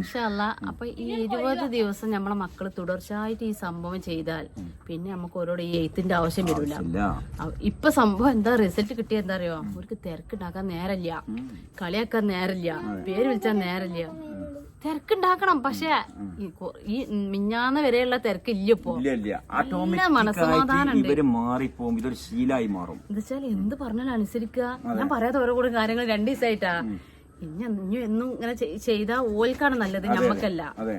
ഇൻഷല്ല അപ്പൊ ഈ ഇരുപത് ദിവസം നമ്മളെ മക്കൾ തുടർച്ചയായിട്ട് ഈ സംഭവം ചെയ്താൽ പിന്നെ നമുക്ക് ഓരോട് ഈ എയ്ത്തിന്റെ ആവശ്യം വരില്ല ഇപ്പൊ സംഭവം എന്താ? റിസൾട്ട് കിട്ടിയ എന്താ അറിയോ അവർക്ക് തിരക്കുണ്ടാക്കാൻ നേരല്ല. കളിയാക്കാൻ നേരല്ല. പേര് വിളിച്ചാൽ നേരല്ല. തിരക്കുണ്ടാക്കണം. പക്ഷേ ഈ മിഞ്ഞാന്ന വരെയുള്ള തിരക്ക് ഇല്ല ഇപ്പൊ. ഇല്ല ഇല്ല. മനസ്സമാധാനം ഇതൊരു ശീലായി മാറും. എന്താ വെച്ചാൽ എന്ത് പറഞ്ഞാലും അനുസരിക്കുക. ഞാൻ പറയാത്ത ഓരോ കൂടെ കാര്യങ്ങൾ രണ്ടു ദിവസമായിട്ടാ എന്നും ഇങ്ങനെ ചെയ്താ ഓൽക്കാണ് നല്ലത് നമ്മക്കല്ല അതെ.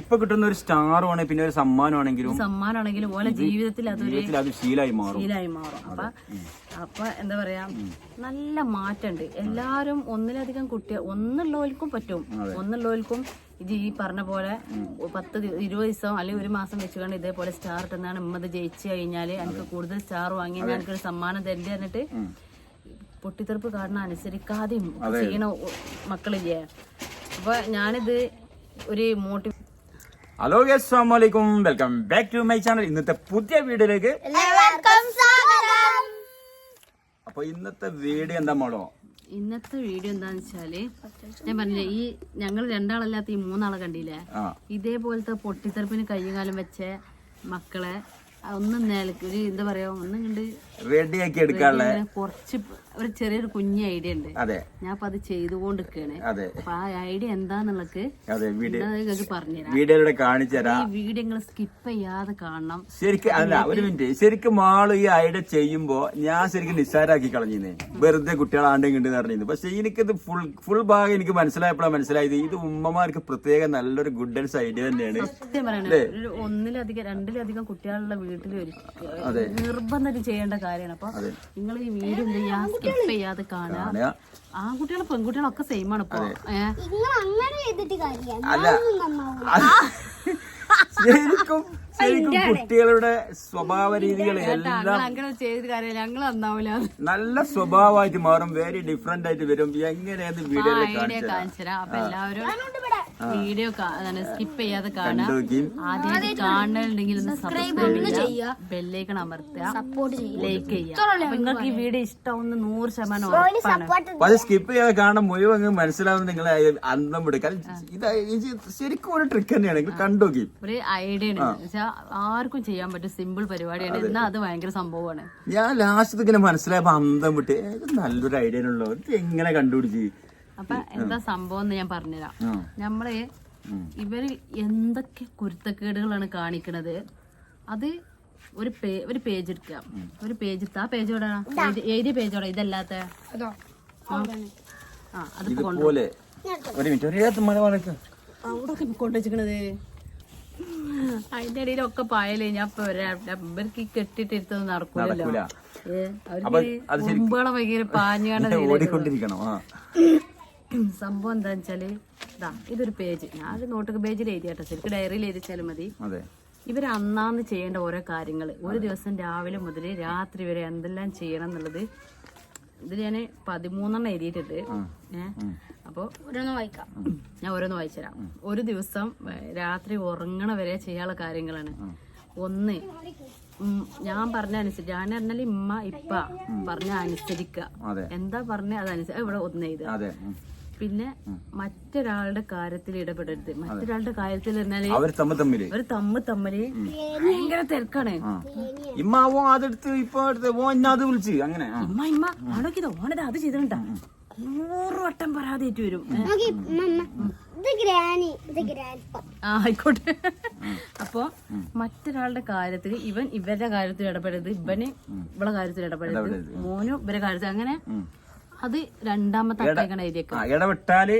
ഇപ്പൊ കിട്ടുന്ന ഒരു സ്റ്റാർ ആണ് പിന്നെ ഒരു സമ്മാനമാണെങ്കിലും സമ്മാനമാണെങ്കിലും ഓല ജീവിതത്തിൽ അതൊരു ജീവിതത്തിൽ അത് ശീലായി മാറും. ശീലായി മാറും. അപ്പൊ അപ്പൊ എന്താ പറയാ നല്ല മാറ്റമുണ്ട് എല്ലാരും ഒന്നിലധികം കുട്ടികൾ ഒന്നുള്ളവർക്കും പറ്റും. ഒന്നുള്ളവർക്കും ഇത് ഈ പറഞ്ഞ പോലെ പത്ത് ഇരുപത് ദിവസം അല്ലെങ്കിൽ ഒരു മാസം വെച്ചുകൊണ്ട് ഇതേപോലെ സ്റ്റാർ ഇട്ടെന്നാണ് ഇമ്മത് ജയിച്ചു കഴിഞ്ഞാൽ എനിക്ക് കൂടുതൽ സ്റ്റാർ വാങ്ങി എനിക്കൊരു സമ്മാനം തരേണ്ടി പറഞ്ഞിട്ട് പൊട്ടിത്തെറുപ്പ് കാരണം അനുസരിക്കാതെയും ചെയ്യണ മക്കളില്ലേ? അപ്പൊ ഞാനിത് ഒരു മോട്ടി ഹലോ അസ്സാമലൈക്കും welcome back to my channel ഇന്നത്തെ പുതിയ വീഡിയോയിലേക്ക് എല്ലാവർക്കും സ്വാഗതം. അപ്പൊ ഇന്നത്തെ വീഡിയോ എന്താ മോളോ? ഇന്നത്തെ വീഡിയോ എന്താന്ന് വെച്ചാൽ ഞാൻ പറഞ്ഞില്ലേ ഈ ഞങ്ങൾ രണ്ടാളല്ലാത്ത ഈ മൂന്നാളെ കണ്ടില്ലേ? ഇതേപോലത്തെ പൊട്ടിത്തെറുപ്പിന് കയ്യും കാലം വെച്ച മക്കളെ ഒന്നും നിലയ്ക്ക് ഒരു എന്താ പറയാ ഒന്നും കണ്ട് റെഡിയാക്കി എടുക്കാനുള്ള കുറച്ച് ഒരു ചെറിയൊരു കുഞ്ഞ് ഐഡിയ ഉണ്ട്. അതെ. ഞാൻ അപ്പൊ അത് ചെയ്തുകൊണ്ടിരിക്കുകയാണ്. അതെ. അപ്പൊ ആ ഐഡിയ എന്താന്നുള്ളത് അതെ വീഡിയോ പറഞ്ഞുതരാം. വീഡിയോയിലൂടെ കാണിച്ചു തരാം. ഈ വീഡിയോ നിങ്ങൾ സ്കിപ്പ് ചെയ്യാതെ കാണണം. ശരിക്കും അല്ല ഒരു മിനിറ്റ് ശരിക്കും മാൾ ഈ ഐഡിയ ചെയ്യുമ്പോ ഞാൻ ശരിക്കും നിസ്സാരാക്കി കളഞ്ഞിരുന്നേ. വെറുതെ കുട്ടികളെ ആണ്ടും കണ്ടു പറഞ്ഞിരുന്നു പക്ഷെ എനിക്കത് ഫുൾ ഫുൾ ഭാഗം എനിക്ക് മനസ്സിലായപ്പോഴാണ് മനസ്സിലായത്. ഇത് ഉമ്മമാർക്ക് പ്രത്യേക നല്ലൊരു ഗുഡ് ഗുഡൻസ് ഐഡിയ തന്നെയാണ്. സത്യം പറയണേ ഒന്നിലധികം രണ്ടിലധികം കുട്ടികളുള്ള വീട്ടിൽ ഒരു നിർബന്ധം ചെയ്യേണ്ട കാര്യമാണ്. അപ്പൊ നിങ്ങൾ ഈ വീട് എന്ത് ചെയ്യാ? സ്കിപ്പ് ചെയ്യാതെ കാണുക. കാണുക. ആൺകുട്ടികളും പെൺകുട്ടികളും ഒക്കെ സെയിം ആണ് ഇപ്പൊ. ഏഹ് അങ്ങനെ ചെയ്തിട്ട് കാര്യമില്ല. അല്ല. ശരിക്കും ശരിക്കും കുട്ടികളുടെ സ്വഭാവ രീതികൾ എല്ലാം ഞങ്ങൾ നന്നാവില്ല നല്ല സ്വഭാവമായിട്ട് മാറും. വെരി ഡിഫറെന്റ് ആയിട്ട് വരും. എങ്ങനെയാണ് വീഡിയോയിൽ കാണിച്ചു കാണിച്ചത് അപ്പൊ എല്ലാവരും വീഡിയോ സ്കിപ്പ് ചെയ്യാതെ കാണാം. ആദ്യം കാണുന്നുണ്ടെങ്കിൽ ഒന്ന് സബ്സ്ക്രൈബ് ചെയ്യുക. ബെല്ലേക്കൺ അമർത്തുക. സപ്പോർട്ട് ലൈക്ക് ചെയ്യുക. നിങ്ങൾക്ക് ഈ വീഡിയോ ഇഷ്ടമാവുന്ന നൂറ് ശതമാനം പക്ഷെ സ്കിപ്പ് ചെയ്യാതെ കാണാൻ മുഴുവൻ മനസ്സിലാവുന്ന നിങ്ങൾ അന്തം വിടും ഇത് ശരിക്കും ഒരു ട്രിക്ക് തന്നെയാണ്. കണ്ടു കണ്ടുനോക്കി ഒരു ഐഡിയ ആർക്കും ചെയ്യാൻ പറ്റും സിമ്പിൾ പരിപാടിയാണ്. എന്നാ അത് ഭയങ്കര സംഭവമാണ്. ഞാൻ ലാസ്റ്റ് ഇങ്ങനെ മനസ്സിലായപ്പോ അന്തം വിട്ട്. നല്ലൊരു ഐഡിയ ഉള്ളൂ ഇത് എങ്ങനെ കണ്ടുപിടിച്ച്? അപ്പൊ എന്താ സംഭവം എന്ന് ഞാൻ പറഞ്ഞുതരാം. നമ്മൾ ഇവർ എന്തൊക്കെ കുരുത്തക്കേടുകളാണ് കാണിക്കണത്? അത് ഒരു പേ ഒരു പേജ് എടുക്കുക. ഒരു പേജ് എടുത്ത്. ആ പേജ് എവിടെ ഏത് എഴുതിയ പേജ് എവിടെ ഇതല്ലാത്ത? ആ. അത് ഇതുപോലെ. ഒരു മിനിറ്റ് അവിടെ കൊണ്ടുവച്ചിക്കണത് അതിന്റെ ഇടയിലൊക്കെ പായലേ. ഞാൻ ഇപ്പൊ വരാം. ഇവർക്ക് ഈ കെട്ടിട്ടിരുത്തൊന്നും നടക്കൂലല്ലോ. അവർക്ക് മുമ്പുകളെ ഭയങ്കര പാഞ്ഞാണ് ഓടിക്കൊണ്ടിരിക്കണം. ആ. സംഭവം എന്താ വെച്ചാൽ ഇതാ ഇതൊരു പേജ്. ഞാൻ ഒരു നോട്ട് പേജിൽ എഴുതിയാട്ടോ. ശരിക്കും ഡയറിയിൽ എഴുതിച്ചാലും മതി. അതെ. ഇവർ അന്നാന്ന് ചെയ്യേണ്ട ഓരോ കാര്യങ്ങൾ ഒരു ദിവസം രാവിലെ മുതൽ രാത്രി വരെ എന്തെല്ലാം ചെയ്യണം എന്നുള്ളത് ഇതിൽ ഞാൻ പതിമൂന്നെണ്ണം എഴുതിയിട്ടുണ്ട്. ഏഹ് അപ്പോൾ ഓരോന്ന് വായിക്കാം. ഞാൻ ഓരോന്ന് വായിച്ചുതരാം. ഒരു ദിവസം രാത്രി ഉറങ്ങണ വരെ ചെയ്യാനുള്ള കാര്യങ്ങളാണ്. ഒന്ന് ഞാൻ പറഞ്ഞ അനുസരിച്ച് ഞാൻ പറഞ്ഞാൽ ഇമ്മ ഇപ്പ പറഞ്ഞ അനുസരിക്കുക എന്താ പറഞ്ഞ അതനുസരിച്ച് ഇവിടെ ഒന്ന് എഴുതുക. പിന്നെ മറ്റൊരാളുടെ കാര്യത്തിൽ ഇടപെടരുത്. മറ്റൊരാളുടെ കാര്യത്തിൽ പറഞ്ഞാൽ അവർ തമ്മിൽ തമ്മിൽ. ഒരു തമ്മ് തമ്മിൽ ഭയങ്കര തിരക്കാണ്. ഇമ്മ ഓ അതെടുത്ത് ഇപ്പൊ എടുത്ത് ഓ എന്നെ അത് വിളിച്ച്. അങ്ങനെ. ആ. ഇമ്മ ഇമ്മ ആണോക്ക് ഇത് ഓനത് അത് ചെയ്തിട്ടുണ്ടാ നൂറ് വട്ടം പരാതിയിട്ട് വരും. നോക്കി മമ്മ ഇത് ഗ്രാനി ഇത് ഗ്രാനി ആ, ആയിക്കോട്ടെ. അപ്പോ മറ്റൊരാളുടെ കാര്യത്തിൽ ഇവൻ ഇവരുടെ കാര്യത്തിൽ ഇടപെടരുത്. ഇവന് ഇവളെ കാര്യത്തിൽ ഇടപെടരുത്. മോനും ഇവരുടെ കാര്യത്തിൽ അങ്ങനെ അത് രണ്ടാമത്തെ ഇടവിട്ടാൽ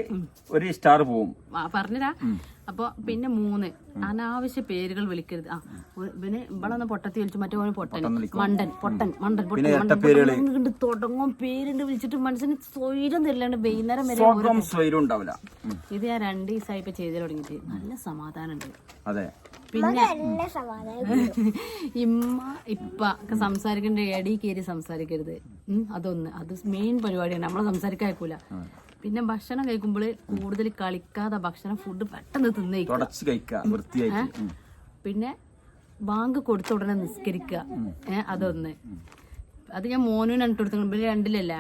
ഒരു സ്റ്റാർ പോവും. പറഞ്ഞരാ അപ്പൊ പിന്നെ മൂന്ന്. അനാവശ്യ പേരുകൾ വിളിക്കരുത്. ആ പിന്നെ ഇവിടെ ഇവളൊന്ന് പൊട്ടത്തി വിളിച്ചു മറ്റേ പൊട്ടൻ മണ്ടൻ പൊട്ടൻ മണ്ടൻ പൊട്ടൻ. മണ്ടൻ തുടങ്ങും പേരുണ്ട് വിളിച്ചിട്ട് മനസ്സിന് സ്വൈരം തരില്ലാണ്ട് വൈകുന്നേരം വരെ ഉണ്ടാവില്ല. ഇത് ഞാൻ രണ്ട് ദിവസമായി ഇപ്പൊ ചെയ്ത് തുടങ്ങിയിട്ട്. നല്ല സമാധാനം ഉണ്ട് അതെ. പിന്നെ നല്ല സമാധാനം. ഇമ്മ ഇപ്പ ഒക്കെ സംസാരിക്കേണ്ട. എടി കയറി സംസാരിക്കരുത്. അതൊന്ന്. അത് മെയിൻ പരിപാടിയാണ്. നമ്മളെ സംസാരിക്കാൻ അയക്കൂല. പിന്നെ ഭക്ഷണം കഴിക്കുമ്പോൾ കൂടുതൽ കളിക്കാതെ ഭക്ഷണം ഫുഡ് പെട്ടെന്ന് കഴിക്ക പിന്നെ ബാങ്ക് കൊടുത്ത ഉടനെ നിസ്കരിക്കുക. ഏഹ്? അതൊന്ന്. അത് ഞാൻ മോനും രണ്ടു കൊടുത്തു ഇവർ രണ്ടിലല്ലേ?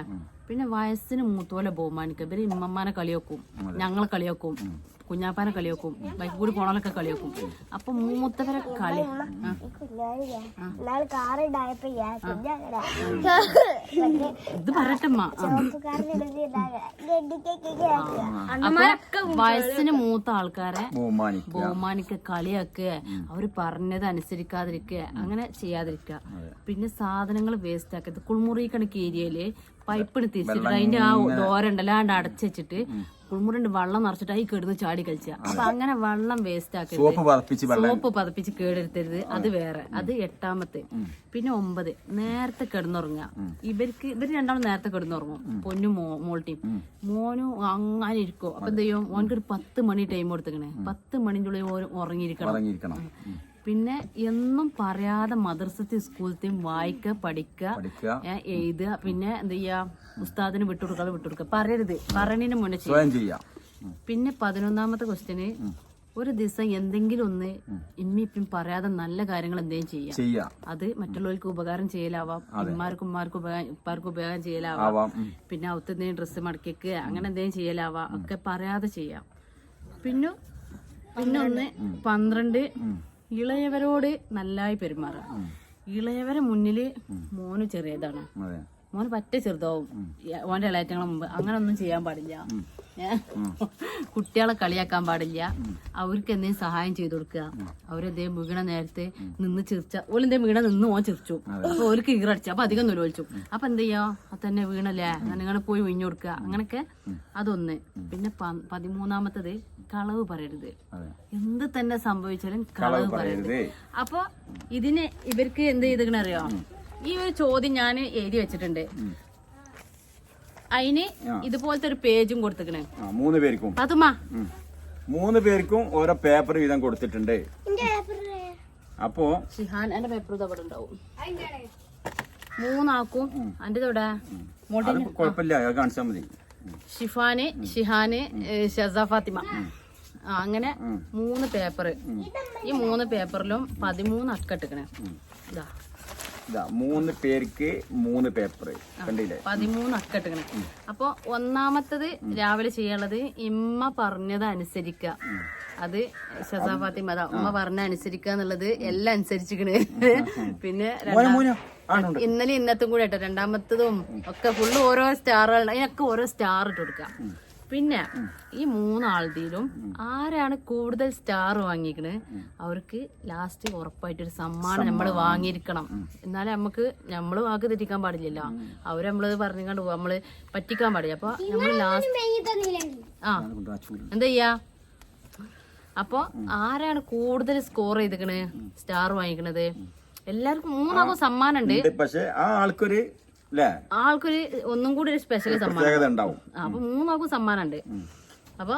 പിന്നെ വയസ്സിന് മൂത്തോലെ ബഹുമാനിക്കുക. ഇവർ ഇമ്മമാനെ കളിയാക്കും. ഞങ്ങളെ കളിയാക്കും. കുഞ്ഞാപ്പാനെ കളിയാക്കും ബൈക്ക് കൂടി പോണോലൊക്കെ കളിയാക്കും അപ്പൊ മൂത്തവരെ കളി. ഇത് പറയട്ടമ്മ. വയസ്സിന് മൂത്ത ആൾക്കാരെ ബഹുമാനിക്ക കളിയാക്കുക. അവർ പറഞ്ഞത് അനുസരിക്കാതിരിക്കുക. അങ്ങനെ ചെയ്യാതിരിക്കുക. പിന്നെ സാധനങ്ങൾ വേസ്റ്റ് ആക്കരുത്. കുളിമുറിക്കണക്ക് ഏരിയയിൽ പൈപ്പിന് തിരിച്ചിട്ട് അതിന്റെ ആ ദോരണ്ടല്ലോ ആണ്ട് അടച്ചുവെച്ചിട്ട് കുളിമുറിന്റെ വെള്ളം നിറച്ചിട്ട് അതിൽ കെടുന്ന് ചാടി കളിച്ച. അപ്പൊ അങ്ങനെ വെള്ളം വേസ്റ്റ് ആക്കി സോപ്പ് പതപ്പിച്ച് കേടെടുത്തരുത്. അത് വേറെ. അത് എട്ടാമത്തെ. പിന്നെ ഒമ്പത്. നേരത്തെ കിടന്നുറങ്ങുക ഇവർക്ക് ഇവർ രണ്ടാളും നേരത്തെ കിടന്നുറങ്ങും. പൊന്നും മോ മോൾട്ടിയും മോനും അങ്ങനെ ഇരിക്കും. അപ്പൊ എന്ത് ചെയ്യും? മോനക്ക് ഒരു പത്ത് മണി ടൈം കൊടുത്തേക്കണേ. പത്ത് മണിന്റെ ഉള്ളിൽ ഉറങ്ങിയിരിക്കണം. പിന്നെ എന്നും പറയാതെ മദ്രസത്തെ സ്കൂളത്തെയും വായിക്കുക പഠിക്കുക എഴുതുക. പിന്നെ എന്ത് ചെയ്യാ? ഉസ്താദിന് വിട്ടുകൊടുക്കാതെ വിട്ടുകൊടുക്കുക പറയരുത്. പറയണതിന് മുന്നേ ചെയ്യും. പിന്നെ പതിനൊന്നാമത്തെ ക്വസ്റ്റ്യന് ഒരു ദിവസം എന്തെങ്കിലും ഒന്ന് ഇമ്മിപ്പം പറയാതെ നല്ല കാര്യങ്ങൾ എന്തെങ്കിലും ചെയ്യാം. ചെയ്യാം. അത് മറ്റുള്ളവർക്ക് ഉപകാരം ചെയ്യലാവാം. ഉമ്മാർക്കും ഉമ്മാർക്കും ഉപകാരം ഉപ്പാർക്കും ഉപകാരം ചെയ്യലാവാം. പിന്നെ അവത്ത് എന്തെങ്കിലും ഡ്രസ്സ് മടക്കിക്ക് അങ്ങനെ എന്തെങ്കിലും ചെയ്യലാവാം. ഒക്കെ പറയാതെ ചെയ്യാം. പിന്നെ പിന്നെ ഒന്ന് പന്ത്രണ്ട്. ഇളയവരോട് നല്ലായി പെരുമാറുക. ഇളയവരെ മുന്നിൽ മോന് ചെറിയതാണ്. മോന് പറ്റ ചെറുതാവും. ഓന്റെ ഇളയറ്റങ്ങളെ മുമ്പ് അങ്ങനെ ഒന്നും ചെയ്യാൻ പാടില്ല. കുട്ടികളെ കളിയാക്കാൻ പാടില്ല. അവർക്ക് എന്തെങ്കിലും സഹായം ചെയ്തു കൊടുക്കുക. അവരെന്തേ വീണ നേരത്തെ നിന്ന് ചിരിച്ച ഓലെന്തേ വീണ നിന്ന് ഓൻ ചിരിച്ചു. അപ്പൊ ഓർക്ക് ഈറടിച്ചു അപ്പൊ അധികം നുലോലിച്ചു അപ്പൊ എന്ത് ചെയ്യാ? അത് തന്നെ വീണല്ലേ? നിങ്ങൾ പോയി ഒഴിഞ്ഞു കൊടുക്കുക. അങ്ങനൊക്കെ അതൊന്ന്. പിന്നെ പതിമൂന്നാമത്തത് കളവ് പറയരുത്. എന്ത് തന്നെ സംഭവിച്ചാലും കളവ് പറയരുത്. അപ്പൊ ഇതിന് ഇവർക്ക് എന്ത് ചെയ്തറിയോ അറിയോ? ഈ ഒരു ചോദ്യം ഞാൻ എഴുതി വെച്ചിട്ടുണ്ട്. അതിന് ഇതുപോലത്തെ ഒരു പേജും കൊടുത്തിക്കണേ ആ മൂന്ന് പേർക്കും. അതുമാ. മൂന്ന് പേർക്കും ഓരോ പേപ്പർ വീതം കൊടുത്തിട്ടുണ്ട്. അപ്പോ ഷിഹാൻ എന്റെ പേപ്പർ ഇത് അവിടെ ഉണ്ടാവും. മൂന്നാക്കും എന്റെ അത് കുഴപ്പമില്ല കാണിച്ചാ കാണിച്ചാൽ മതി. ഷിഫാന് ഷിഹാന് ഷസ ഫാത്തിമ. ആ, അങ്ങനെ മൂന്ന് പേപ്പർ. ഈ മൂന്ന് പേപ്പറിലും പതിമൂന്ന് അക്കെട്ടിക്കണേ ഇതാ. ഇതാ മൂന്ന് പേർക്ക് മൂന്ന് പേപ്പർ കണ്ടില്ലേ? പതിമൂന്ന് അക്കട്ടുകൾ അപ്പൊ ഒന്നാമത്തത് രാവിലെ ചെയ്യാനുള്ളത് ഇമ്മ പറഞ്ഞത് അനുസരിക്കുക അത് ഷസാ ഫാത്തിമ അതാ ഉമ്മ പറഞ്ഞ അനുസരിക്കുക എന്നുള്ളത് എല്ലാം അനുസരിച്ചിക്കണ്. പിന്നെ ഇന്നലെ ഇന്നത്തും കൂടെ കേട്ടോ രണ്ടാമത്തതും ഒക്കെ ഫുള്ള് ഓരോ സ്റ്റാറുകൾ അതിനൊക്കെ ഓരോ സ്റ്റാർ ഇട്ട് കൊടുക്കുക പിന്നെ ഈ മൂന്നാളുടെയിലും ആരാണ് കൂടുതൽ സ്റ്റാർ വാങ്ങിക്കണ്? അവർക്ക് ലാസ്റ്റ് ഉറപ്പായിട്ട് ഒരു സമ്മാനം. നമ്മൾ വാങ്ങിയിരിക്കണം എന്നാലേ നമുക്ക് നമ്മൾ വാക്ക് തെറ്റിക്കാൻ പാടില്ലല്ലോ. അവർ നമ്മൾ പറഞ്ഞുകൊണ്ട് പോവാ. നമ്മൾ പറ്റിക്കാൻ പാടില്ല. അപ്പൊ നമ്മൾ ലാസ്റ്റ് ആ. എന്താ ചെയ്യാ? അപ്പൊ ആരാണ് കൂടുതൽ സ്കോർ ചെയ്തിക്കണ്? സ്റ്റാർ വാങ്ങിക്കണത്? എല്ലാവർക്കും മൂന്നാക്കും സമ്മാനം ഉണ്ട്. പക്ഷെ ആ ആൾക്കൊരു ആൾക്കൊരു ഒന്നും കൂടി ഒരു സ്പെഷ്യൽ സമ്മാനം. ഉണ്ടാവും. അപ്പൊ മൂന്നാൾക്കും സമ്മാനമുണ്ട് അപ്പൊ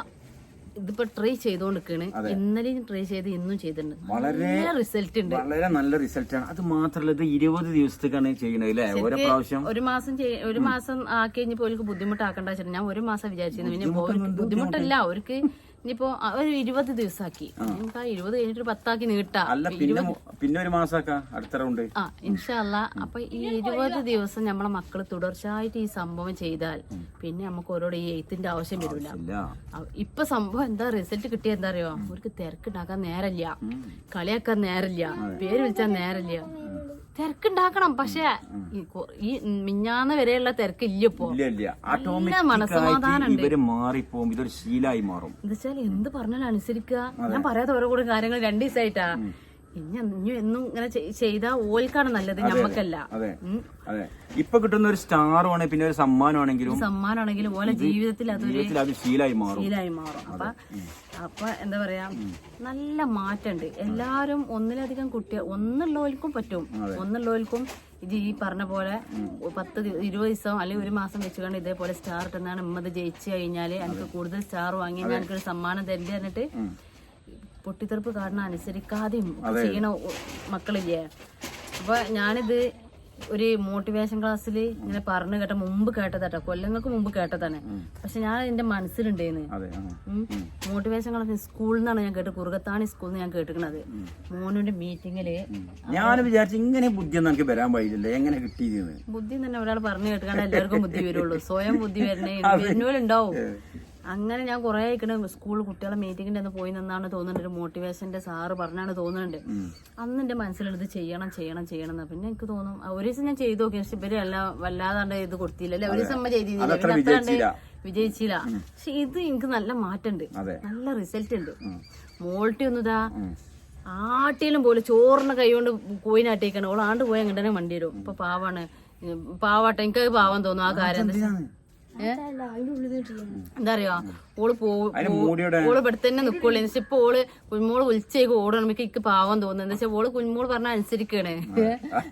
ഇതിപ്പോ ട്രൈ ചെയ്തോണ്ടിരിക്കണ്. ഇന്നലെയും ട്രൈ ചെയ്ത് ഇന്നും ചെയ്തിട്ടുണ്ട്. വളരെ നല്ല റിസൾട്ട് ഉണ്ട്. വളരെ നല്ല റിസൾട്ട് ആണ്. അത് മാത്രല്ല ഇത് ഇരുപത് ദിവസത്തേക്കാണ് ചെയ്യുന്നത് അല്ലേ ഓരോ പ്രാവശ്യം ഒരു മാസം ഒരു മാസം ആക്കി കഴിഞ്ഞപ്പോ ബുദ്ധിമുട്ടാക്കണ്ട ഞാൻ ഒരു മാസം വിചാരിച്ചിരുന്നു. പിന്നെ ബുദ്ധിമുട്ടല്ല. അവർക്ക് ഇനിയിപ്പോ ഒരു ഇരുപത് ദിവസമാക്കി നമുക്ക് ആ ഇരുപത് കഴിഞ്ഞിട്ട് പത്താക്കി നീട്ടാ. അല്ല പിന്നെ പിന്നെ ഒരു മാസം അടുത്ത റൗണ്ട്. ആ ഇൻഷല്ല അപ്പൊ ഈ ഇരുപത് ദിവസം നമ്മളെ മക്കൾ തുടർച്ചയായിട്ട് ഈ സംഭവം ചെയ്താൽ പിന്നെ നമുക്ക് ഓരോട് ഈ എയ്ത്തിന്റെ ആവശ്യം വരില്ല ഇപ്പൊ സംഭവം എന്താ റിസൾട്ട് കിട്ടിയ എന്താ അറിയോ? അവർക്ക് തിരക്കുണ്ടാക്കാൻ നേരല്ല. കളിയാക്കാൻ നേരല്ല. പേര് വിളിച്ചാൽ നേരല്ല. തിരക്കുണ്ടാക്കണം. പക്ഷെ ഈ മിഞ്ഞാന്ന വരെയുള്ള തിരക്ക് ഇല്ല ഇപ്പൊ. ഇല്ല ഇല്ല. നല്ല ഓട്ടോമാറ്റിക് മനസ്സമാധാനം ഇവർ മാറിപ്പോവും. ഇതൊരു ശീലായി മാറും. എന്താ എന്ത് പറഞ്ഞാലും അനുസരിക്കുക. ഞാൻ പറയാത്ത ഓരോ കൂടെ കാര്യങ്ങൾ രണ്ടു ദിവസമായിട്ടാ എന്നും ഇങ്ങനെ ചെയ്താ ഓൽക്കാണ് നല്ലത് ഞമ്മക്കല്ല. അതെ ഇപ്പൊ കിട്ടുന്ന ഒരു സ്റ്റാർ ആണ് പിന്നെ ഒരു സമ്മാനമാണെങ്കിലും സമ്മാനമാണെങ്കിലും ഓലെ ജീവിതത്തിൽ അതൊരു ജീവിതത്തിൽ അത് ശീലായി മാറും. ശീലായി മാറും. അപ്പൊ അപ്പൊ എന്താ പറയാ നല്ല മാറ്റമുണ്ട്. എല്ലാരും ഒന്നിലധികം കുട്ടികൾ ഒന്നുള്ളവർക്കും പറ്റും. ഒന്നുള്ളവർക്കും ഇത് ഈ പറഞ്ഞ പോലെ പത്ത് ഇരുപത് ദിവസം അല്ലെങ്കിൽ ഒരു മാസം വെച്ചുകൊണ്ട് ഇതേപോലെ സ്റ്റാർ ഇട്ടെന്നാണ് ഇമ്മത് ജയിച്ചു കഴിഞ്ഞാൽ എനിക്ക് കൂടുതൽ സ്റ്റാർ വാങ്ങി എനിക്കൊരു സമ്മാനം തരേണ്ടി പറഞ്ഞിട്ട് പൊട്ടിത്തെറുപ്പ് കാരണം അനുസരിക്കാതെയും ചെയ്യണ മക്കളില്ലേ? അപ്പൊ ഞാനിത് ഒരു മോട്ടിവേഷൻ ക്ലാസ്സിൽ ഇങ്ങനെ പറഞ്ഞു കേട്ട മുമ്പ് കേട്ടതാട്ടോ. കൊല്ലങ്ങൾക്ക് മുമ്പ് കേട്ടതാണ്. പക്ഷെ ഞാൻ എന്റെ മനസ്സിലുണ്ടേന്ന്. മോട്ടിവേഷൻ ക്ലാസ് സ്കൂളിൽ നിന്നാണ് ഞാൻ കേട്ടത് കുറുകത്താണി സ്കൂളിൽ നിന്ന് ഞാൻ കേട്ടിരിക്കണത് മോനുന്റെ മീറ്റിംഗിൽ ഞാൻ വിചാരിച്ചു ഇങ്ങനെ ബുദ്ധി എനിക്ക് വരാൻ പാടില്ലല്ലോ. എങ്ങനെ കിട്ടിയെന്ന് ബുദ്ധി തന്നെ ഒരാൾ പറഞ്ഞു കേട്ടുകൊണ്ട് എല്ലാവർക്കും ബുദ്ധി വരുള്ളൂ. സ്വയം ബുദ്ധി വരണേ. വരുന്നോലുണ്ടാവും അങ്ങനെ ഞാൻ കുറെ ആയിക്കണ. സ്കൂൾ കുട്ടികളെ മീറ്റിങ്ങിന്റെ അന്ന് പോയി നിന്നാണ് തോന്നുന്നുണ്ട്. ഒരു മോട്ടിവേഷന്റെ സാറ് പറഞ്ഞാണ് തോന്നുന്നുണ്ട്. അന്ന് എന്റെ മനസ്സിലുള്ളത് ചെയ്യണം ചെയ്യണം ചെയ്യണം എന്നാ പിന്നെ എനിക്ക് തോന്നും. ഒരു ദിവസം ഞാൻ ചെയ്തു നോക്കി. പക്ഷെ ഇവർ വല്ലാതാണ്ട് ഇത് കൊടുത്തില്ല. അല്ലെ? ഒരു ദിവസം അമ്മ ചെയ്തില്ല പിന്നെ വിജയിച്ചില്ല. പക്ഷെ ഇത് എനിക്ക് നല്ല മാറ്റമുണ്ട്. ഉണ്ട് നല്ല റിസൾട്ട് ഉണ്ട്. മോൾട്ടി ഒന്നുതാ ആട്ടിയിലും പോലെ ചോറിന് കൈ കൊണ്ട് കോയിനാട്ടിയേക്കാണ് ഓളാണ്ട് പോയി അങ്ങനെ തന്നെ വണ്ടി വരും. ഇപ്പൊ പാവാണ്. പാവാട്ടെ. എനിക്ക് പാവം തോന്നും ആ കാര്യം എന്താ അറിയോ ഓൾ ഓൾ ഇവിടെ തന്നെ നിക്കുള്ളൂ. എന്നിട്ട് ഇപ്പൊ ഓൾ കുഞ്ഞുമോൾ വിളിച്ചേക്ക് ഓടണം. എനിക്ക് എനിക്ക് പാവം തോന്നുന്നു. എന്താ വെച്ചാൽ ഓൾ കുഞ്ഞുമോൾ പറഞ്ഞ അനുസരിക്കണേ.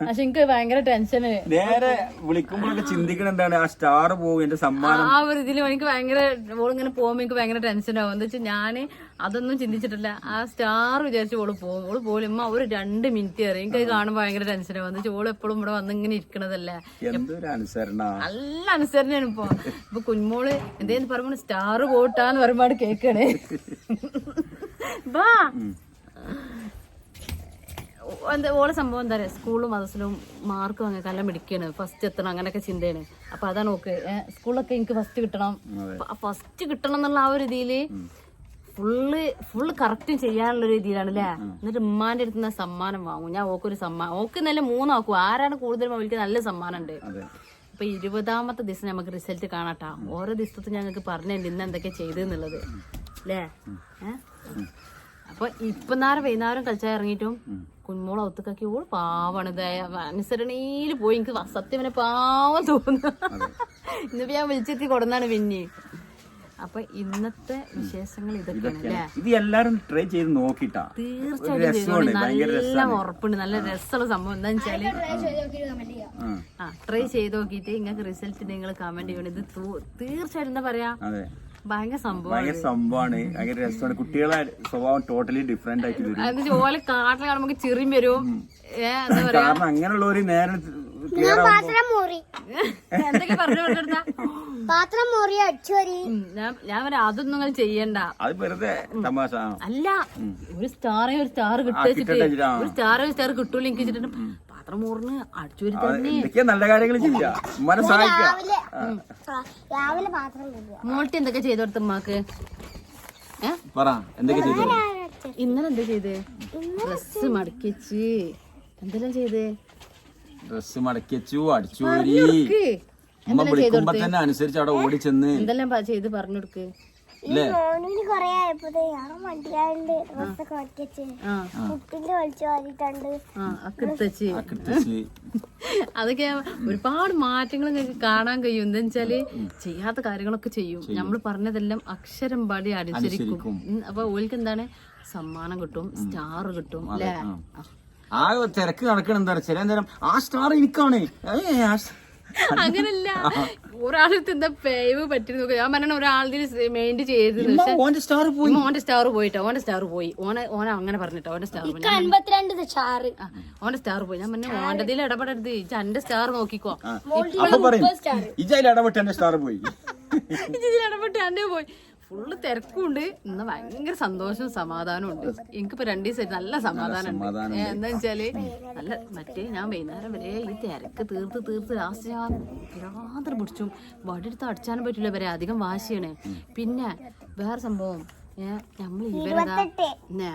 പക്ഷെ എനിക്ക് ഭയങ്കര ടെൻഷന്. നേരെ വിളിക്കുമ്പോഴൊക്കെ ചിന്തിക്കണ എന്താണ്? ആ സ്റ്റാർ പോകും എന്റെ സമ്മാനം. ആ ഒരു ഇതിൽ എനിക്ക് ഭയങ്കര ഓളിങ്ങനെ പോകുമ്പോ എനിക്ക് ഭയങ്കര ടെൻഷൻ ആവും എന്താ വെച്ചാൽ ഞാൻ അതൊന്നും ചിന്തിച്ചിട്ടില്ല. ആ സ്റ്റാർ വിചാരിച്ച് ഓൾ പോകും ഓൾ പോലും ഉമ്മ ഒരു രണ്ട് മിനിറ്റ് കയറി എനിക്ക് കാണുമ്പോ ഭയങ്കര ടെൻഷനാ വന്നു ചോൾ ഓൾ എപ്പോഴും ഇവിടെ വന്ന് ഇങ്ങനെ ഇരിക്കണതല്ലേ? നല്ല അനുസരണയാണ് ഇപ്പൊ. ഇപ്പൊ കുഞ്ഞുമോൾ എന്തേന്ന് പറയുമ്പോൾ സ്റ്റാർ പോട്ടാന്ന് പറയുമ്പോൾ കേക്കണേ. ബാ. എന്താ ഓളെ സംഭവം എന്താ പറയാ സ്കൂളിലും മദസിലും മാർക്ക് വാങ്ങി കല്ലം പിടിക്കാണ് ഫസ്റ്റ് എത്തണം അങ്ങനെയൊക്കെ ചിന്തയാണ്. അപ്പൊ അതാണ് ഓക്കെ സ്കൂളിലൊക്കെ എനിക്ക് ഫസ്റ്റ് കിട്ടണം. ഫസ്റ്റ് കിട്ടണം എന്നുള്ള ആ ഒരു ഇതിൽ ഫുള്ള് ഫുള്ള് കറക്റ്റും ചെയ്യാനുള്ള രീതിയിലാണ് അല്ലേ എന്നിട്ട് ഉമ്മാന്റെ അടുത്ത് നിന്ന് സമ്മാനം വാങ്ങും. ഞാൻ ഓക്കൊരു സമ്മാനം ഓക്ക് നല്ല മൂന്നാക്കും. ആരാണ് കൂടുതൽ അവൾക്ക് നല്ല സമ്മാനം ഉണ്ട് അപ്പൊ ഇരുപതാമത്തെ ദിവസം നമുക്ക് റിസൾട്ട് കാണാട്ടാ. ഓരോ ദിവസത്തും ഞങ്ങൾക്ക് പറഞ്ഞിട്ടുണ്ട് ഇന്ന് എന്തൊക്കെ ചെയ്തെന്നുള്ളത്. അല്ലേ? അപ്പൊ ഇപ്പൊ നേരം വൈകുന്നേരം കളിച്ചാൽ ഇറങ്ങിയിട്ടും കുഞ്ഞുമോളെ ഒത്തുക്കാക്കി ഓൾ പാവാണ്. അനുസരണയിൽ പോയി. എനിക്ക് സത്യം പിന്നെ പാവം തോന്നുന്നു. ഇന്നിപ്പോ ഞാൻ വിളിച്ചെത്തി കൊടുന്നാണ് പിന്നെ അപ്പൊ ഇന്നത്തെ വിശേഷങ്ങൾ ഇതൊക്കെയാണ് ഇത് എല്ലാരും ട്രൈ ചെയ്ത് നോക്കിട്ടാ തീർച്ചയായിട്ടും നല്ല ഉറപ്പുണ്ട് നല്ല രസമുള്ള സംഭവം. എന്താ വെച്ചാൽ ആ. ട്രൈ ചെയ്ത് നോക്കിയിട്ട് നിങ്ങൾക്ക് റിസൾട്ട് നിങ്ങൾ കമന്റ് ചെയ്യണം. ഇത് തീർച്ചയായിട്ടും എന്താ പറയാ? അതെ. ഭയങ്കര സംഭവം ഭയങ്കര സംഭവമാണ്. ഭയങ്കര രസമാണ്. കുട്ടികളെ സ്വഭാവം ടോട്ടലി ഡിഫറെന്റ് ആയിട്ട് ഓലെ കാട്ടിൽ കാണുമ്പോൾ ചിറിയും വരും. കാരണം അങ്ങനെയുള്ള ഒരു നേരം പാത്രം മുറി. എന്തൊക്കെ പറഞ്ഞു പാത്രം മുറി അടിച്ചോരി ഞാൻ പറയാം അതൊന്നും നിങ്ങൾ ചെയ്യണ്ട. അത് വെറുതെ തമാശ അല്ല ഒരു സ്റ്റാറേ ഒരു സ്റ്റാർ ആ. ഒരു സ്റ്റാറേ ഒരു സ്റ്റാർ കിട്ടൂല എനിക്ക് വെച്ചിട്ട് പാത്രം മോറിന് അടിച്ചോരി തന്നെ. നല്ല കാര്യങ്ങൾ ചെയ്യാ രാവിലെ പാത്രം മോൾട്ടി എന്തൊക്കെ ചെയ്തു കൊടുത്ത ഉമ്മാക്ക്? പറ എന്തൊക്കെ ചെയ്തു? ഇന്നലെ എന്താ ചെയ്ത്? ഡ്രസ് മടക്കിച്ച്. എന്തെല്ലാം ചെയ്ത്? ഡ്രസ് മടക്കി വെച്ചു. ഉമ്മ വിളിക്കുമ്പോ തന്നെ അനുസരിച്ച് അവിടെ ഓടി ചെന്ന് എന്തെല്ലാം ചെയ്ത് പറഞ്ഞു കൊടുക്ക്? അതൊക്കെ ഒരുപാട് മാറ്റങ്ങൾ നിങ്ങൾക്ക് കാണാൻ കഴിയും. എന്താ വെച്ചാൽ ചെയ്യാത്ത കാര്യങ്ങളൊക്കെ ചെയ്യും. നമ്മൾ പറഞ്ഞതെല്ലാം അക്ഷരം പാടി അനുസരിക്കും. ഉം, അപ്പൊ ഓൽക്ക് എന്താണ്? സമ്മാനം കിട്ടും സ്റ്റാർ കിട്ടും അല്ലേ ആ തിരക്ക് നടക്കണ എന്താ ചില നേരം ആ സ്റ്റാർ എനിക്കാണ്. അങ്ങനല്ല. ഒരാൾ എന്താ പേവ് പറ്റുന്നു നോക്കുക ഞാൻ പറഞ്ഞ ഒരാളുടെ മെയിൻഡ് ചെയ്ത് ഓന്റെ സ്റ്റാർ പോയി. ഓന്റെ സ്റ്റാർ പോയിട്ടോ? ഓന്റെ സ്റ്റാർ പോയി. ഓനെ ഓനെ അങ്ങനെ പറഞ്ഞിട്ടോ? ഓന്റെ സ്റ്റാർ അൻപത്തിരണ്ട് ചാറ് ആ, ഓന്റെ സ്റ്റാർ പോയി. ഞാൻ പറഞ്ഞ ഓന്റെ ഇടപെടരുത്. എന്റെ സ്റ്റാർ നോക്കിക്കോ. ഇടപെട്ട് എന്റെ സ്റ്റാർ പോയി. ഇടപെട്ട് എന്റെ പോയി. ഫുള്ള് തിരക്കുണ്ട് ഇന്ന് ഭയങ്കര സന്തോഷവും സമാധാനവും ഉണ്ട്. എനിക്കിപ്പോ രണ്ടു ദിവസമായിട്ട് നല്ല സമാധാനം ഉണ്ട് എന്താ വെച്ചാൽ നല്ല മറ്റേ ഞാൻ വൈകുന്നേരം വരെ ഈ തിരക്ക് തീർത്ത് തീർത്ത് ലാസ്റ്റ് ഞാൻ ഭ്രാന്തരം പിടിച്ചു വടിയെടുത്ത് അടിച്ചാനും പറ്റില്ല വരെ അധികം വാശിയാണ്. പിന്നെ വേറെ സംഭവം. നമ്മൾ ഇവരതാ അതിന്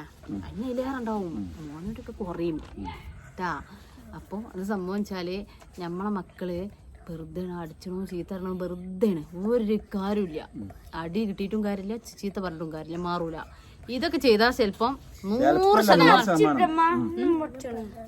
ഇതിലേറുണ്ടാവും മോനോട്ടൊക്കെ കുറയും ട്ടാ അപ്പോൾ അത് സംഭവം വെച്ചാൽ നമ്മളെ മക്കൾ വെറുതെ അടിച്ചണോ ചീത്ത പറഞ്ഞോ വെറുതെയാണ്. ഒരു കാര്യമില്ല അടി കിട്ടിയിട്ടും കാര്യമില്ല ചീത്ത പറഞ്ഞിട്ടും കാര്യമില്ല മാറൂല. ഇതൊക്കെ ചെയ്താൽ ചിലപ്പം നൂറ് ശതമാനം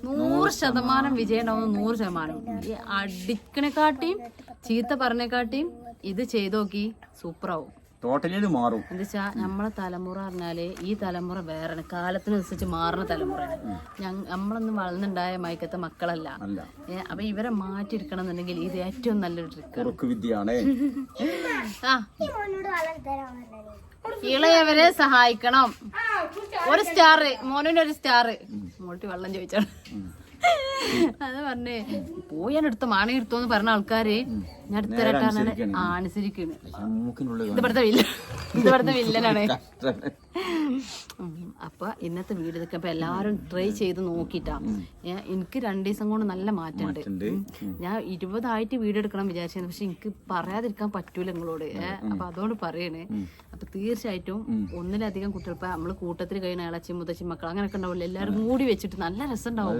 നൂറ് ശതമാനം. വിജയം ഉണ്ടാവും നൂറ് ശതമാനം. ഈ അടിക്കണേക്കാട്ടിയും ചീത്ത പറഞ്ഞേക്കാട്ടിയും ഇത് ചെയ്തോക്കി സൂപ്പറാവും. ടോട്ടലി മാറും. എന്താ നമ്മളെ തലമുറ പറഞ്ഞാൽ ഈ തലമുറ വേറെയാണ്. കാലത്തിനനുസരിച്ച് മാറുന്ന തലമുറയാണ്. നമ്മളൊന്നും വളർന്നുണ്ടായ മയക്കത്തെ മക്കളല്ല. അപ്പൊ ഇവരെ മാറ്റിയെടുക്കണം എന്നുണ്ടെങ്കിൽ ഇത് ഏറ്റവും നല്ലൊരു വിദ്യയാണ്. ആ. ഇളയവരെ സഹായിക്കണം. ഒരു സ്റ്റാർ മോനിന് ഒരു സ്റ്റാർ മോട്ടി വെള്ളം ചോദിച്ചാണ്. അത് പറഞ്ഞേ. പോയി ഞാൻ എടുത്തോ മാണി എടുത്തോന്ന് പറഞ്ഞ ആൾക്കാര് ഞാൻ എടുത്തരട്ടാണ് ഇത് ഇവിടുത്തെ വില്ല ഇവിടുത്തെ വില്ലനാണ്. കഷ്ടം ഉം. അപ്പൊ ഇന്നത്തെ വീട് ഇതൊക്കെ അപ്പൊ എല്ലാരും ട്രൈ ചെയ്ത് നോക്കിട്ടാ. എനിക്ക് രണ്ടു ദിവസം കൊണ്ട് നല്ല മാറ്റമുണ്ട്. ഞാൻ ഇരുപതായിട്ട് വീഡിയോ എടുക്കണം വിചാരിച്ചിരുന്നു. പക്ഷെ എനിക്ക് പറയാതിരിക്കാൻ പറ്റൂല നിങ്ങളോട്. അപ്പൊ അതുകൊണ്ട് പറയണേ. അപ്പൊ തീർച്ചയായിട്ടും ഒന്നിലധികം കുട്ടികൾ ഇപ്പൊ നമ്മൾ കൂട്ടത്തിൽ കഴിയുന്ന ഇളച്ചി മുതച്ചി മക്കൾ അങ്ങനെയൊക്കെ ഉണ്ടാവില്ല എല്ലാരും മൂടി വെച്ചിട്ട് നല്ല രസം ഉണ്ടാവും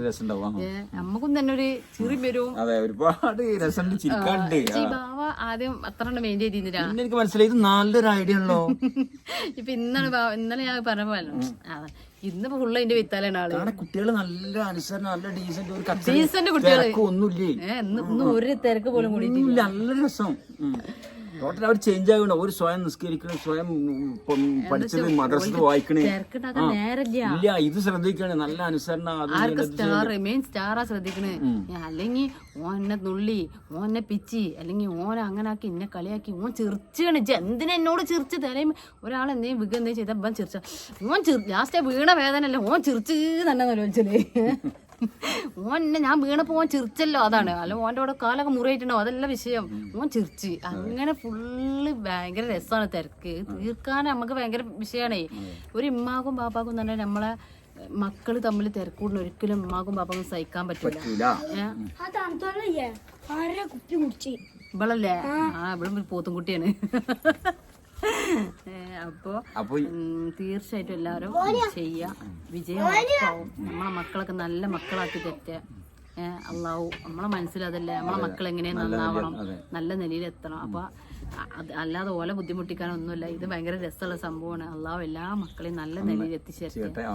നമുക്കും തന്നെ ഒരു ചിറി വരും. ഒരുപാട് ബാവ ആദ്യം അത്ര മെയിൻ ചെയ്തിരുന്നില്ല. എനിക്ക് മനസ്സിലായി നല്ലൊരു ഐഡിയ ഇപ്പൊ ഇന്നാണ് ബാവ- ഇന്നലെ ഞാൻ പറഞ്ഞ പോലെ ഇന്നിപ്പോ ഫുള്ള് അതിന്റെ വിത്താലാണ് ആൾ. കുട്ടികൾ നല്ല അനുസരണം നല്ല ഡീസന്റ് ഒരു ഡീസന്റ് കുട്ടികൾ ഒന്നുമില്ലേ ഇന്ന് ഒരു തിരക്ക് പോലും കൂടി നല്ല രസം. ടോട്ടൽ അവർ ചേഞ്ച് ആകണം ഒരു സ്വയം നിസ്കരിക്കണം സ്വയം ഇപ്പം പഠിച്ചത് മദ്രസ വായിക്കണേ. ഇല്ല. ഇത് ശ്രദ്ധിക്കണേ നല്ല അനുസരണം ശ്രദ്ധിക്കണേ. അല്ലെങ്കിൽ ഓനെ നുള്ളി ഓനെ പിച്ചി അല്ലെങ്കിൽ ഓന അങ്ങനെ ആക്കി എന്നെ കളിയാക്കി ഓൻ ചിർച്ചാണ് എന്തിനാ എന്നോട് ചിരിച്ച് തലയും ഒരാൾ എന്തെങ്കിലും വിഗ് എന്തെങ്കിലും ചെയ്താൽ ചിരിച്ച ഓൻ ചിർ ലാസ്റ്റ് വീണ വേദന അല്ല ഓൻ ചിരിച്ച് തന്നെ നോലോചിച്ചല്ലേ ഓൻ എന്നെ ഞാൻ വീണപ്പോ ഓൻ ചിരിച്ചല്ലോ അതാണ്. അല്ല ഓന്റെ കൂടെ കാലൊക്കെ മുറിയായിട്ടുണ്ടോ? അതല്ല വിഷയം. ഓൻ ചിരിച്ച്. അങ്ങനെ ഫുള്ള് ഭയങ്കര രസമാണ് തിരക്ക്. തീർക്കാൻ നമുക്ക് ഭയങ്കര വിഷയമാണേ. ഒരു ഇമ്മാക്കും പാപ്പാക്കും തന്നെ നമ്മളെ മക്കൾ തമ്മിൽ തിരക്കൂടുന്ന ഒരിക്കലും ഉമ്മാക്കും പാപ്പാക്കും സഹിക്കാൻ പറ്റില്ല ഇവളല്ലേ? ആ. ഇവിടെ ഒരു പോത്തും കുട്ടിയാണ് ഏ, അപ്പൊ അപ്പൊ തീർച്ചയായിട്ടും എല്ലാവരും ചെയ്യാ. വിജയം നമ്മളെ മക്കളൊക്കെ നല്ല മക്കളാക്കി തെറ്റ. അള്ളാഹു അള്ളാവു നമ്മളെ മനസ്സിലതല്ലേ? നമ്മളെ മക്കൾ എങ്ങനെ നന്നാവണം? നല്ല നിലയിൽ എത്തണം. അപ്പൊ അത് അല്ലാതെ ഓല ബുദ്ധിമുട്ടിക്കാനൊന്നുമില്ല. ഇത് ഭയങ്കര രസമുള്ള സംഭവമാണ്. അള്ളാഹു എല്ലാ മക്കളെയും നല്ല നിലയിൽ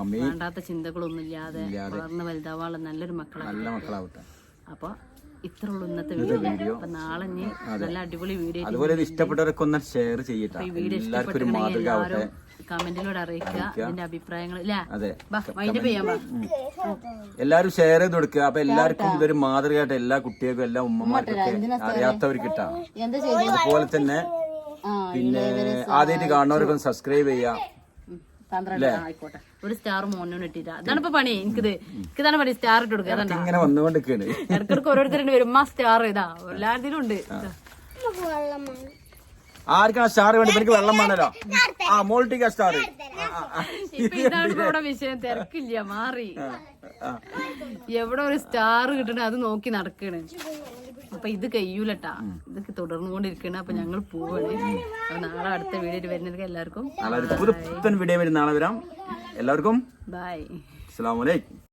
അമ്മയും വേണ്ടാത്ത ചിന്തകളൊന്നും ഇല്ലാതെ. വളർന്ന് വലുതാവാനുള്ള നല്ലൊരു മക്കളാവട്ടെ. അപ്പൊ ഇത്ര ഉള്ളൂ ഇന്നത്തെ വീഡിയോ അപ്പൊ നാളെ ഇനി നല്ല അടിപൊളി വീഡിയോ അതുപോലെ ഇഷ്ടപ്പെട്ടവരൊക്കെ ഒന്ന് ഷെയർ ചെയ്യട്ടെ. വീഡിയോ എല്ലാവർക്കും ഒരു മാതൃക ആവട്ടെ. കമന്റിലൂടെ അറിയിക്കുക അതിന്റെ അഭിപ്രായങ്ങൾ. എല്ലാരും ഷെയർ ചെയ്ത് കൊടുക്കുക. അപ്പൊ എല്ലാവർക്കും ഇതൊരു മാതൃകയായിട്ട് എല്ലാ കുട്ടികൾക്കും എല്ലാ ഉമ്മമാർക്കും അറിയാത്തവർക്ക് കിട്ടാം അതുപോലെ തന്നെ ആ പിന്നെ ആദ്യമായിട്ട് കാണുന്നവർക്കും സബ്സ്ക്രൈബ് ചെയ്യാം പന്ത്രണ്ട് ആയിക്കോട്ടെ. ഒരു സ്റ്റാർ മോനോട് ഇട്ടില്ല അതാണ് ഇപ്പൊ പണി. എനിക്കിത് എനിക്കിതാണ് പണി. സ്റ്റാർ ഇട്ട് കൊടുക്കുക ഇങ്ങനെ വന്നുകൊണ്ടിരിക്കുകയാണ്. ഇടക്കിടക്ക് ഓരോരുത്തരുടെ വരുമ്പോ സ്റ്റാർ ഇതാ. എല്ലാത്തിനും ഉണ്ട്. ആർക്കാണ് സ്റ്റാർ വേണ്ടി എനിക്ക് വെള്ളം വേണല്ലോ. ആ മോൾട്ടിക്ക സ്റ്റാർ ഇപ്പൊ ഇതാണ് ഇവിടെ വിഷയം. തിരക്കില്ല മാറി. എവിടെ ഒരു സ്റ്റാർ കിട്ടണേ അത് നോക്കി നടക്കണ്. അപ്പൊ ഇത് കഴിയൂലട്ടാ. ഇതൊക്കെ തുടർന്നുകൊണ്ടിരിക്കണ. അപ്പൊ ഞങ്ങൾ പോവാണ്. അപ്പൊ നാളെ അടുത്ത വീഡിയോ വരുന്നവർക്ക് എല്ലാവർക്കും പുതുപ്പൻ വീഡിയോ വരും നാളെ വരാം. എല്ലാവർക്കും ബൈ അസ്സാം വലൈക്കും